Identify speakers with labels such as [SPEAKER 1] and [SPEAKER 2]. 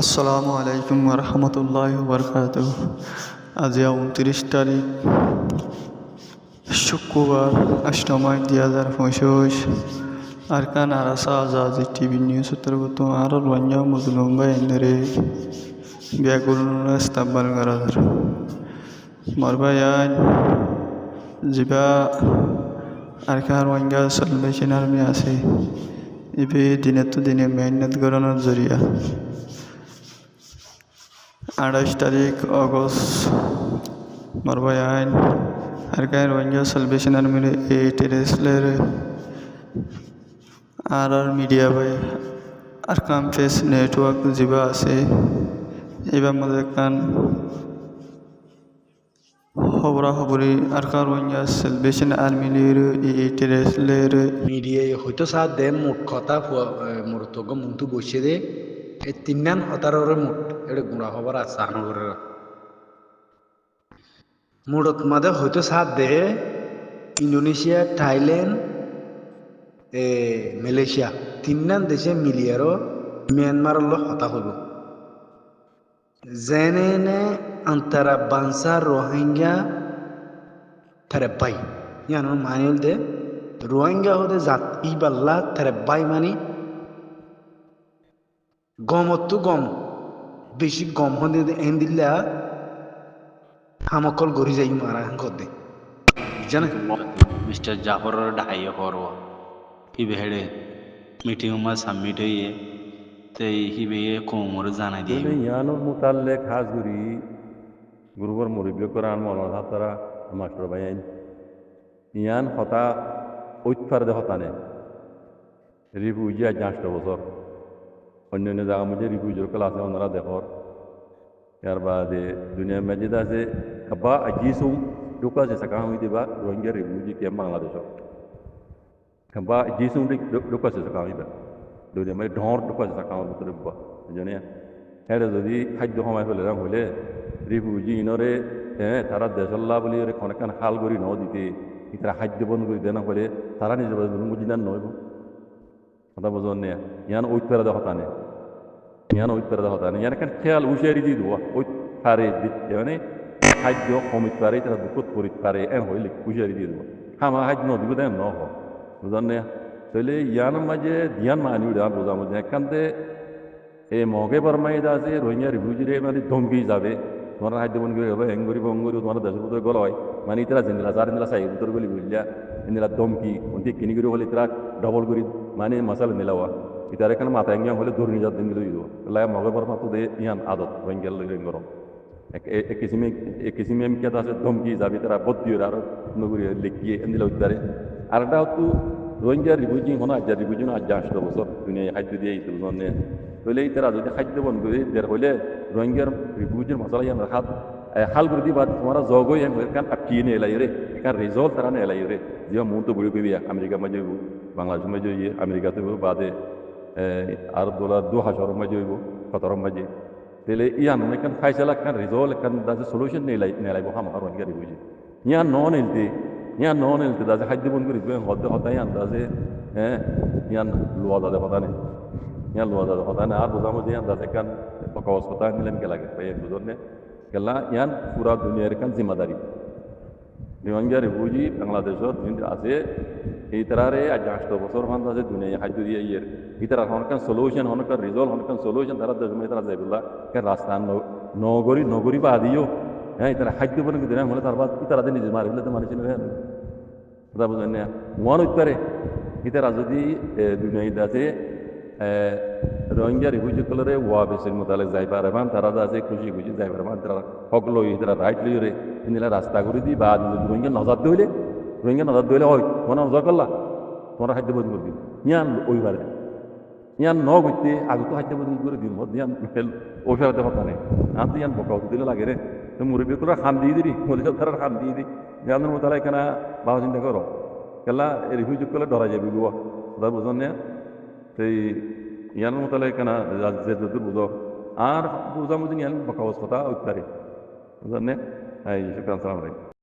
[SPEAKER 1] আসসালামু আলাইকুম রহমতুল্লাহ বরকাত আজি উনত্রিশ তারিখ, শুক্রবার অষ্টমাই দুই হাজার পঁচিশ। আর কান আরাসা আজাদি টিভি নিউজ অন্তর্গত আর রঞ্জা মজলুম বা এন্দরে ব্যাগুল স্থাপন করা মরবায়ান যিবা আর কান রঞ্জা সালভেশন আর্মি আছে। ইবে দিনে তো দিনে মেহনত করানোর জরিয়া। আঠাশ তারিখ, অগস্ট। মরবাই আইন, আর কায় রোহিঙ্গা সালভেশন আর্মির এই টেরেসলের আর আর মিডিয়া বাই আর কাম ফেস নেটওয়ার্ক যিবা আছে। এবার মধ্যে কান খবরা খবরি আর কার রোহিঙ্গা সালভেশন আর্মির এই টেরেসলের
[SPEAKER 2] মিডিয়ায় হয়তো সাথ দে মুঠ কথা মোর তোক মুখটো বসে দে। এই তিনান হতারর মুঠ। এটা গুড়া হবার আছে আনগরের। মুডত মাদে হয়তো সাথ দে ইন্দোনেশিয়া, থাইল্যান্ড, এ, মালয়েশিয়া তিনান দেশে মিলিয়ারও মিয়ানমারের লো হতা হইব জেনে Antara বানসা Rohingya terebbay yani manilde rohingya hode zat iballa terebbay মানে। গমতো গম। বেশি গম হলে এন দিল্লা হামকল গড়ি যাই মারা কদে জানে?
[SPEAKER 3] মিস্টার জাফরের ডাহাইয়ে করব হিবে হেডে মিটিং মা সাবমিট হইয়ে তে হিবে কোমর জানাই দিয়ে
[SPEAKER 4] মানে ইয়ানোর মুতাল্লেক হাজগুড়ি গুরুবর মুরব্বী কোরআন মৌলানা হাতারা মাস্টার ভাইয়াইন ইয়ান হতা ঐতফার দে হতানে। রিভু ইয়া জাঁচটা বছর। অন্য অন্য জায়গা মধ্যে রিভু ইজোর আছে ওনারা দেখর। ইয়ার বাদে দুনিয়া মেজিদ আছে কাবা আজিসুম ঢুকা আছে, সাকা হই দিবা রোহিঙ্গা রিভিউজি ক্যাম্প বাংলাদেশ কাবা আজিসুম ঢুকা আছে সাকা হইবা দুনিয়া মানে ঢর ঢুকা আছে, সাকা হওয়ার ভিতরে বুয়া হেরে যদি খাদ্য সময় ফেলে হলে রিফিউজি ইনরে হ্যাঁ তারা দেশল্লা বলি অনেকখান হাল করি ন দিতে তারা খাদ্য বন্ধ করে দেনা করে তারা নিজে বুঝি না নয় কথা বুঝন নে? ইয়ান পেরা দেখা নে? ইয়ান ওই পেরা দেখা নে ইয়ান কান খেয়াল দি দোয়া ওই পারে দিতে মানে খাদ্য কমিত পারে তারা দুঃখত করিত পারে এন হইলে দি দোয়া হামা খাদ্য ন দিব দেন ন হ বুঝন নে তাহলে ইয়ান মাঝে ধ্যান মানি উড়ান বোঝা মধ্যে একান্তে এই মগে বরমাইদা আছে রোহিঙ্গা মানে তোমার খাদ্য বন করে হবে হেঙ্গরি বঙ্গরি তোমার দেশের ভিতরে গল হয়। মানে ইতারা জিন্দিলা যার ইন্দিলা চাই উত্তর গলি বুঝলিয়া ইন্দিলা ধমকি অন্তি কিনি করে হলে ইতারা ডবল করি মানে মশাল মিলাওয়া ইতার এখানে মাথা এঙ্গিয়া হলে ধরে নিজাত দিন দিব লাই মগে বরমা তো দে, ইয়ান আদত রোহিঙ্গাল গরম এক কিসিমে এক কিসিমে আমি কেতা আছে, ধমকি যাবি তারা বদ্দিও আর নগরী লেখিয়ে এন্দিলা উত্তারে আর একটা তো রোহিঙ্গা রিফিউজি হনো আজ রিফিউজি আজ আসতে বছর দুনিয়ায় খাদ্য দিয়ে এই তুলনে হইলে তারা যদি খাদ্য বন করে দের হইলে রোহিঙ্গার রিফিউজির মশলা ইয়ান রাখাত হাল করে দিবা তোমার জগই কান আটকিয়ে নিয়ে এলাই রে এখান রেজল্ট তারা নিয়ে এলাই রে যে মুহ তো বুড়ি কবি আমেরিকা মাঝে হইব বাংলাদেশ মাঝে হইয়ে আমেরিকাতে হইব বাদে আর ডলার দু হাজার মাঝে হইব সতেরো মাঝে তাহলে ইয়ান এখান ফাইসালা এখান রেজল্ট এখান দাসে সলিউশন নিয়ে নিয়ে লাইব হাম আর রোহিঙ্গা রিফিউজি ইয়ান ন নিলতে ইয়ান ন নিলতে দাসে খাদ্য বন করে হতে হতে ইয়ান দাসে হ্যাঁ ইয়ান লোয়া দাদে কথা নেই yan luwa da hoda na arbo zamu yan da kan pakawas kota nilam ke lage paye buzorne kala yan pura dunia kan zimmadaরি নিয়ঙ্গা রিফিউজি বাংলাদেশত যিনি আছে এই তারারে আজ আষ্ট বছর মান আছে দুনিয়া হাজ দিয়ে ইয়ের এই তারা হনকান সলিউশন হনকান রিজলভ হনকান সলিউশন তারা দেশ মে তারা যাইবুল্লাহ কে রাস্তা নগরী নগরী বা দিও হ্যাঁ তারা খাদ্য বনে দিনা হলে তার বাদ কি তারা নিজে মারি ফেলে তো মানুষ কথা বুঝেন না ওয়ান হইতে পারে ইতারা যদি দুনিয়া আছে রোহিঙ্গা রিফিউজি কলরে ওয়াবিসের মোতালে যাইবার এমন তারা আছে খুশি খুশি যাইবার এমন তারা সকল লই তারা রাইট লই রে ইন্দিরা রাস্তা করে দি, বা রোহিঙ্গা নজর দইলে রোহিঙ্গা নজর দইলে ওই মনে নজর করলা, তোমরা খাদ্য বন্ধ করবি দিন ইয়ান ওইবারে ইয়ান ন করতে আগত তো খাদ্য বন্ধ করে দিন ইয়ান ওই ফেরাতে হতা নেই। আর তো ইয়ান বকা দিলে লাগে রে। তো মুরব্বী তোরা খান দিয়ে দিবি মরিজ তারা খান দিয়ে দি ইয়ানের মোতালে কেনা ভাবা চিন্তা করো। কেলা, এর রিফিউজি করলে ডরা যাবি গুয়া বুঝলেন না এই ইয়ান মুতালাইকানা জেদুর বুঝো আর বুঝামুদিন ইয়ান বকাওয়াজ কথা উত্তারে বুঝলেন এই শুক্রান সালাম আলাইকুম